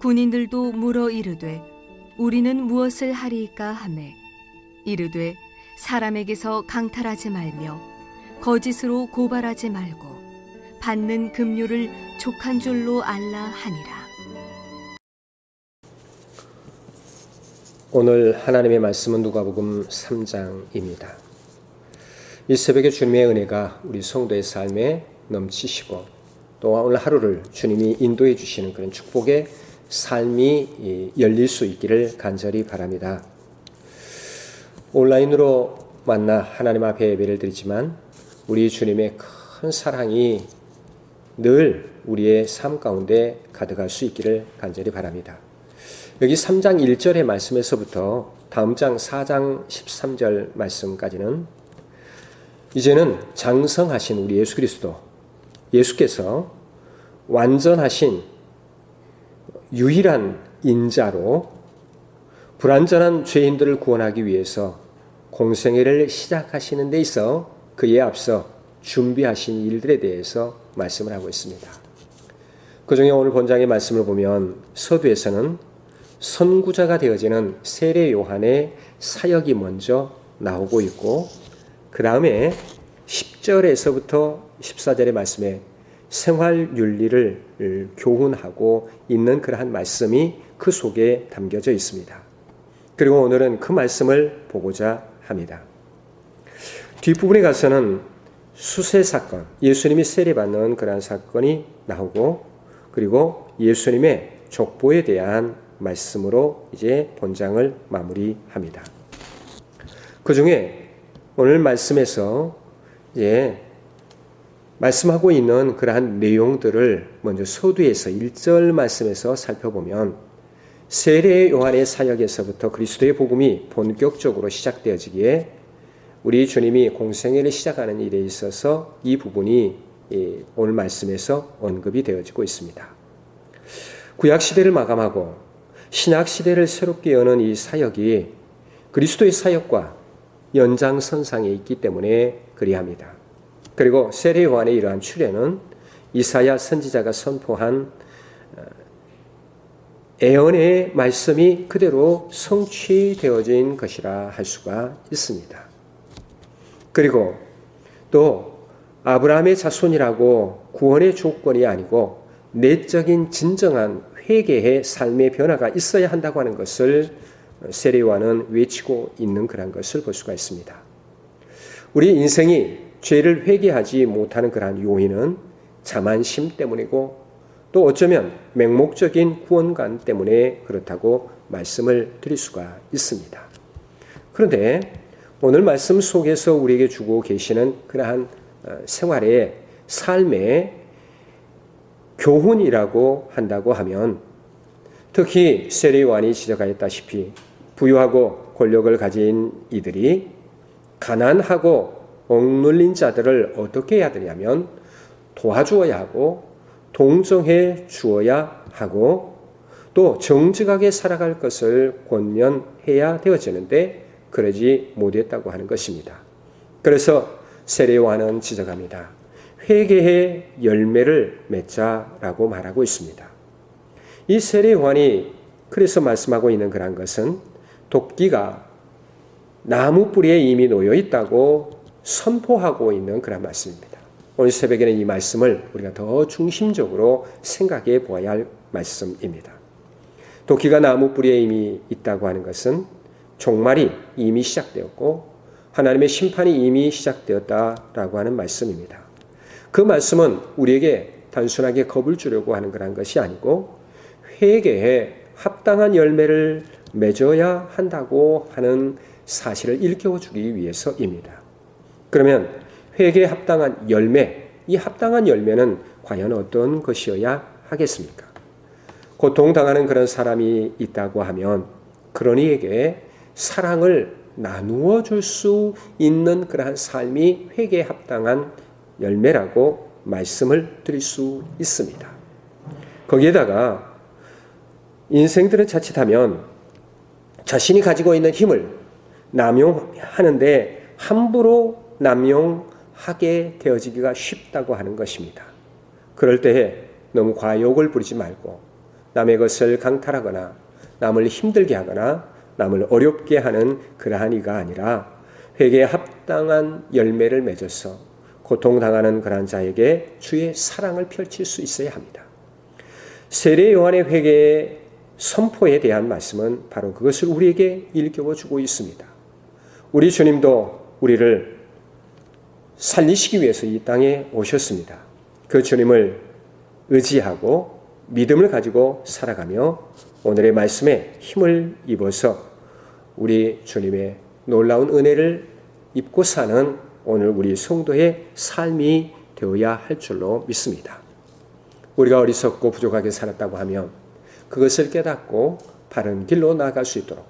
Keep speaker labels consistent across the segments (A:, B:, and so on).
A: 군인들도 물어 이르되 우리는 무엇을 하리이까 하매 이르되 사람에게서 강탈하지 말며 거짓으로 고발하지 말고 받는 급료를 족한 줄로 알라 하니라
B: 오늘 하나님의 말씀은 누가복음 3장입니다. 이 새벽에 주님의 은혜가 우리 성도의 삶에 넘치시고
A: 또 오늘 하루를 주님이 인도해 주시는 그런 축복의 삶이 이, 열릴 수 있기를 간절히 바랍니다. 온라인으로 만나 하나님 앞에 예배를 드리지만 우리 주님의 큰 사랑이 늘 우리의 삶 가운데 가득할 수 있기를 간절히 바랍니다. 여기 3장 1절의 말씀에서부터 다음 장 4장 13절 말씀까지는 이제는 장성하신 우리 예수 그리스도 예수께서 완전하신 유일한 인자로 불완전한 죄인들을 구원하기 위해서 공생애를 시작하시는 데 있어 그에 앞서 준비하신 일들에 대해서 말씀을 하고 있습니다. 그 중에 오늘 본장의 말씀을 보면 서두에서는 선구자가 되어지는 세례 요한의 사역이 먼저 나오고 있고 그 다음에 10절에서부터 14절의 말씀에 생활 윤리를 교훈하고 있는 그러한 말씀이 그 속에 담겨져 있습니다. 그리고 오늘은 그 말씀을 보고자 합니다. 뒷부분에 가서는 수세 사건, 예수님이 세례받는 그러한 사건이 나오고 그리고 예수님의 족보에 대한 말씀으로 이제 본장을 마무리합니다. 그 중에 오늘 말씀에서 이제 말씀하고 있는 그러한 내용들을 먼저 서두에서 1절 말씀에서 살펴보면 세례 요한의 사역에서부터 그리스도의 복음이 본격적으로 시작되어지기에 우리 주님이 공생애를 시작하는 일에 있어서 이 부분이 오늘 말씀에서 언급이 되어지고 있습니다. 구약 시대를 마감하고 신약 시대를 새롭게 여는 이 사역이 그리스도의 사역과 연장선상에 있기 때문에 그리합니다. 그리고 세례 요한의 이러한 출현은 이사야 선지자가 선포한 애언의 말씀이 그대로 성취되어진 것이라 할 수가 있습니다. 그리고 또 아브라함의 자손이라고 구원의 조건이 아니고 내적인 진정한 회개의 삶의 변화가 있어야 한다고 하는 것을 세례와는 외치고 있는 그런 것을 볼 수가 있습니다. 우리 인생이 죄를 회개하지 못하는 그러한 요인은 자만심 때문이고 또 어쩌면 맹목적인 구원관 때문에 그렇다고 말씀을 드릴 수가 있습니다. 그런데 오늘 말씀 속에서 우리에게 주고 계시는 그러한 생활의 삶의 교훈이라고 한다고 하면 특히 세례요한이 지적하였다시피 부유하고 권력을 가진 이들이 가난하고 억눌린 자들을 어떻게 해야 되냐면 도와주어야 하고 동정해 주어야 하고 또 정직하게 살아갈 것을 권면해야 되어지는데 그러지 못했다고 하는 것입니다. 그래서 세례요한은 지적합니다. 회개의 열매를 맺자라고 말하고 있습니다. 이 세례요한이 그래서 말씀하고 있는 그런 것은 도끼가 나무 뿌리에 이미 놓여 있다고 선포하고 있는 그런 말씀입니다. 오늘 새벽에는 이 말씀을 우리가 더 중심적으로 생각해 보아야 할 말씀입니다. 도끼가 나무 뿌리에 이미 있다고 하는 것은 종말이 이미 시작되었고 하나님의 심판이 이미 시작되었다라고 하는 말씀입니다. 그 말씀은 우리에게 단순하게 겁을 주려고 하는 그런 것이 아니고 회개에 합당한 열매를 맺어야 한다고 하는 사실을 일깨워 주기 위해서입니다. 그러면 회개에 합당한 열매, 이 합당한 열매는 과연 어떤 것이어야 하겠습니까? 고통당하는 그런 사람이 있다고 하면 그런 이에게 사랑을 나누어 줄 수 있는 그러한 삶이 회개에 합당한 열매라고 말씀을 드릴 수 있습니다. 거기에다가 인생들은 자칫하면 자신이 가지고 있는 힘을 남용하는데 함부로 남용하게 되어지기가 쉽다고 하는 것입니다. 그럴 때에 너무 과욕을 부리지 말고 남의 것을 강탈하거나 남을 힘들게 하거나 남을 어렵게 하는 그러한 이가 아니라 회개에 합당한 열매를 맺어서 고통당하는 그러한 자에게 주의 사랑을 펼칠 수 있어야 합니다. 세례 요한의 회개의 선포에 대한 말씀은 바로 그것을 우리에게 일깨워 주고 있습니다. 우리 주님도 우리를 살리시기 위해서 이 땅에 오셨습니다. 그 주님을 의지하고 믿음을 가지고 살아가며 오늘의 말씀에 힘을 입어서 우리 주님의 놀라운 은혜를 입고 사는 오늘 우리 성도의 삶이 되어야 할 줄로 믿습니다. 우리가 어리석고 부족하게 살았다고 하면 그것을 깨닫고 바른 길로 나아갈 수 있도록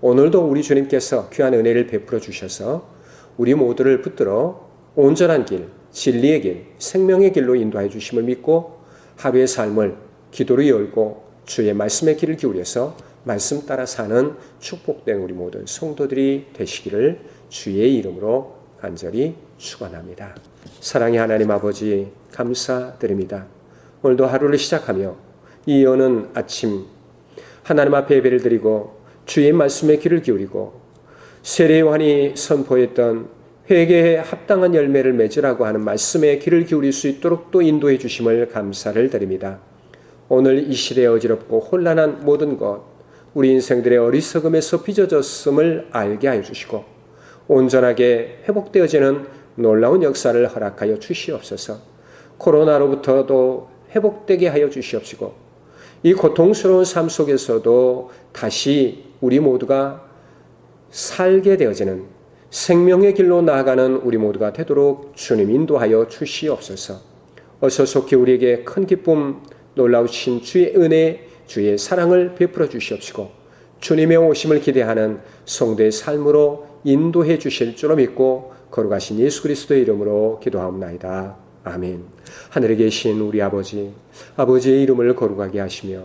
A: 오늘도 우리 주님께서 귀한 은혜를 베풀어 주셔서 우리 모두를 붙들어 온전한 길, 진리의 길, 생명의 길로 인도해 주심을 믿고 하루의 삶을 기도로 열고 주의 말씀의 길을 기울여서 말씀 따라 사는 축복된 우리 모든 성도들이 되시기를 주의 이름으로 간절히 축원합니다. 사랑의 하나님 아버지 감사드립니다. 오늘도 하루를 시작하며 이 여는 아침 하나님 앞에 예배를 드리고 주의 말씀에 귀를 기울이고 세례 요한이 선포했던 회개에 합당한 열매를 맺으라고 하는 말씀에 귀를 기울일 수 있도록 또 인도해 주심을 감사를 드립니다. 오늘 이 시대에 어지럽고 혼란한 모든 것, 우리 인생들의 어리석음에서 빚어졌음을 알게 하여 주시고 온전하게 회복되어지는 놀라운 역사를 허락하여 주시옵소서. 코로나로부터도 회복되게 하여 주시옵시고 이 고통스러운 삶 속에서도 다시 우리 모두가 살게 되어지는 생명의 길로 나아가는 우리 모두가 되도록 주님 인도하여 주시옵소서. 어서 속히 우리에게 큰 기쁨, 놀라우신 주의 은혜, 주의 사랑을 베풀어 주시옵시고 주님의 오심을 기대하는 성도의 삶으로 인도해 주실 줄로 믿고 거룩하신 예수 그리스도의 이름으로 기도하옵나이다. 아멘. 하늘에 계신 우리 아버지, 아버지의 이름을 거룩하게 하시며